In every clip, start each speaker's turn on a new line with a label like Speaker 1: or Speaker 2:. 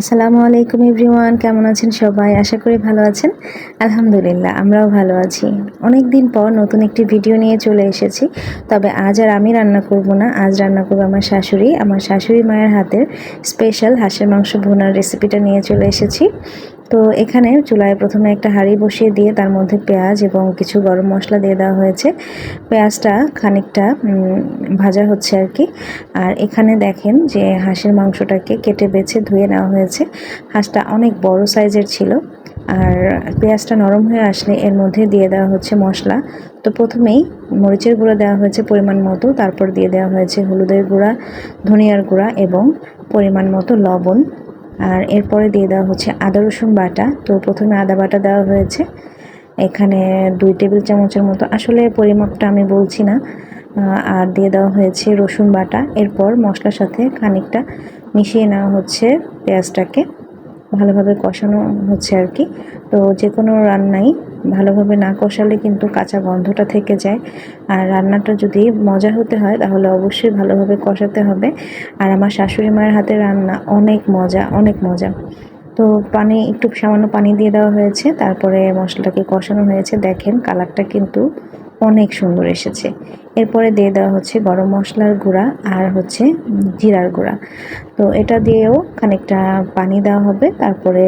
Speaker 1: আসসালামু আলাইকুম এভরিওয়ান, কেমন আছেন সবাই? আশা করি ভালো আছেন। আলহামদুলিল্লাহ, আমরাও ভালো আছি। অনেক দিন পর নতুন একটি ভিডিও নিয়ে চলে এসেছি। তবে আজ আর আমি রান্না করব না। আজ রান্না করব আমার শাশুড়ি। আমার শাশুড়ি মায়ের হাতের স্পেশাল হাঁসের মাংস ভুনার রেসিপিটা নিয়ে চলে এসেছি। তো এখানে চুলায় প্রথমে একটা হাঁড়ি বসিয়ে দিয়ে তার মধ্যে পেঁয়াজ এবং কিছু গরম মশলা দিয়ে দেওয়া হয়েছে। পেঁয়াজটা খানিকটা ভাজা হচ্ছে আর কি। আর এখানে দেখেন যে হাঁসের মাংসটাকে কেটে বেছে ধুয়ে নেওয়া হয়েছে। হাঁসটা অনেক বড় সাইজের ছিল। আর পেঁয়াজটা নরম হয়ে আসলে এর মধ্যে দিয়ে দেওয়া হচ্ছে মশলা। তো প্রথমেই মরিচের গুঁড়া দেওয়া হয়েছে পরিমাণ মতো। তারপর দিয়ে দেওয়া হয়েছে হলুদের গুঁড়া, ধনিয়ার গুঁড়া এবং পরিমাণ মতো লবণ। আর এরপরে দিয়ে দেওয়া হচ্ছে আদা, রসুন বাটা। তো প্রথমে আদা বাটা দেওয়া হয়েছে। এখানে দুই টেবিল চামচের মতো। আসলে পরিমাপটা আমি বলছি না। আর দিয়ে দেওয়া হয়েছে রসুন বাটা। এরপর মশলার সাথে খানিকটা মিশিয়ে নেওয়া হচ্ছে পেঁয়াজটাকে। ভালোভাবে কষানো হচ্ছে আর কি। তো যে কোনো রান্নাই ভালোভাবে না কষালে কিন্তু কাঁচা গন্ধটা থেকে যায়। আর রান্নাটা যদি মজা হতে হয়, তাহলে অবশ্যই ভালোভাবে কষাতে হবে। আর আমার শাশুড়ি মায়ের হাতে রান্না অনেক মজা অনেক মজা। তো পানি, একটু সামান্য পানি দিয়ে দেওয়া হয়েছে। তারপরে মশলাটাকে কষানো হয়েছে। দেখেন, কালারটা কিন্তু অনেক সুন্দর এসেছে। এরপরে দিয়ে দেওয়া হচ্ছে গরম মশলার গুঁড়া আর হচ্ছে জিরার গুঁড়া। তো এটা দিয়েও খানিকটা পানি দেওয়া হবে, তারপরে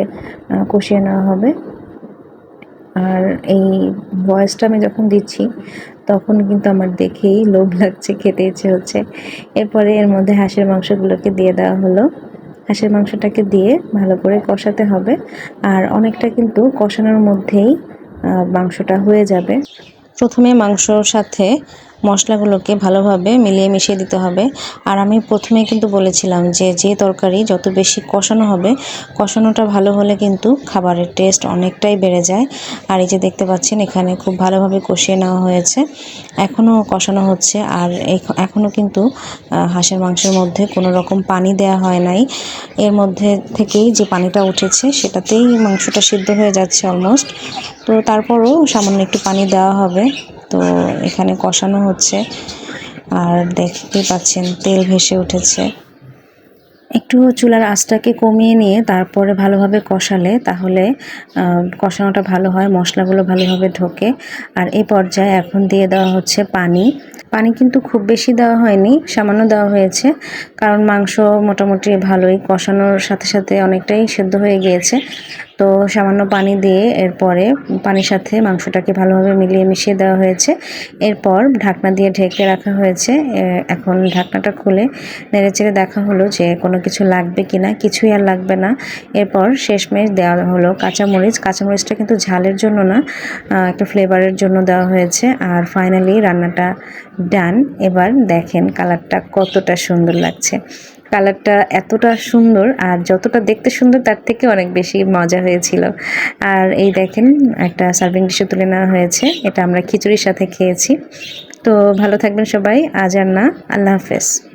Speaker 1: কষিয়ে নেওয়া হবে। আর এই ভয়েসটা আমি যখন দিচ্ছি, তখন কিন্তু আমার দেখেই লোভ লাগছে, খেতে ইচ্ছে হচ্ছে। এরপরে এর মধ্যে হাঁসের মাংসগুলোকে দিয়ে দেওয়া হলো। হাঁসের মাংসটাকে দিয়ে ভালো করে কষাতে হবে। আর অনেকটা কিন্তু কষানোর মধ্যেই মাংসটা হয়ে যাবে। প্রথমে মাংসর সাথে মশলাগুলোকে ভালোভাবে মিলিয়ে মিশিয়ে দিতে হবে। আর আমি প্রথমে কিন্তু বলেছিলাম যে যে তরকারি যত বেশি কষানো হবে, কষানোটা ভালো হলে কিন্তু খাবারের টেস্ট অনেকটাই বেড়ে যায়। আর এই যে দেখতে পাচ্ছেন, এখানে খুব ভালোভাবে কষিয়ে নেওয়া হয়েছে। এখনও কষানো হচ্ছে। আর এখনও কিন্তু হাঁসের মাংসের মধ্যে কোনো রকম পানি দেয়া হয় নাই। এর মধ্যে থেকেই যে পানিটা উঠেছে, সেটাতেই মাংসটা সিদ্ধ হয়ে যাচ্ছে অলমোস্ট। তো তারপরও সামান্য একটু পানি দেওয়া হবে। তো এখানে কষানো হচ্ছে। আর দেখতেই পাচ্ছেন, তেল ভেসে উঠেছে। একটু চুলার আঁচটাকে কমিয়ে নিয়ে তারপরে ভালোভাবে কষালে তাহলে কষানোটা ভালো হয়, মশলাগুলো ভালোভাবে ঢোকে। আর এই পর্যায়ে এখন দিয়ে দেওয়া হচ্ছে পানি। পানি কিন্তু খুব বেশি দেওয়া হয়নি, সামান্য দেওয়া হয়েছে। কারণ মাংস মোটামুটি ভালোই, কষানোর সাথে সাথে অনেকটাই সেদ্ধ হয়ে গিয়েছে। তো সামান্য পানি দিয়ে এরপরে পানির সাথে মাংসটাকে ভালোভাবে মিলিয়ে মিশিয়ে দেওয়া হয়েছে। এরপর ঢাকনা দিয়ে ঢেকে রাখা হয়েছে। এখন ঢাকনাটা খুলে নেড়েচেড়ে দেখা হলো যে কোনো কিছু লাগবে কি না কিছুই আর লাগবে না। এরপর শেষমেশ দেওয়া হলো কাঁচামরিচ। কাঁচামরিচটা কিন্তু ঝালের জন্য না একটা ফ্লেভারের জন্য দেওয়া হয়েছে। আর ফাইনালি রান্নাটা ডান। এবার দেখেন কালারটা কতটা সুন্দর লাগছে। কালারটা এতটা সুন্দর আর যতটা দেখতে সুন্দর তার থেকে অনেক বেশি মজা হয়েছিল। আর এই দেখেন, একটা সার্ভিং ডিশে তুলে নেওয়া হয়েছে। এটা আমরা খিচুড়ির সাথে খেয়েছি। তো ভালো থাকবেন সবাই। আজ আর না। আল্লাহ হাফেজ।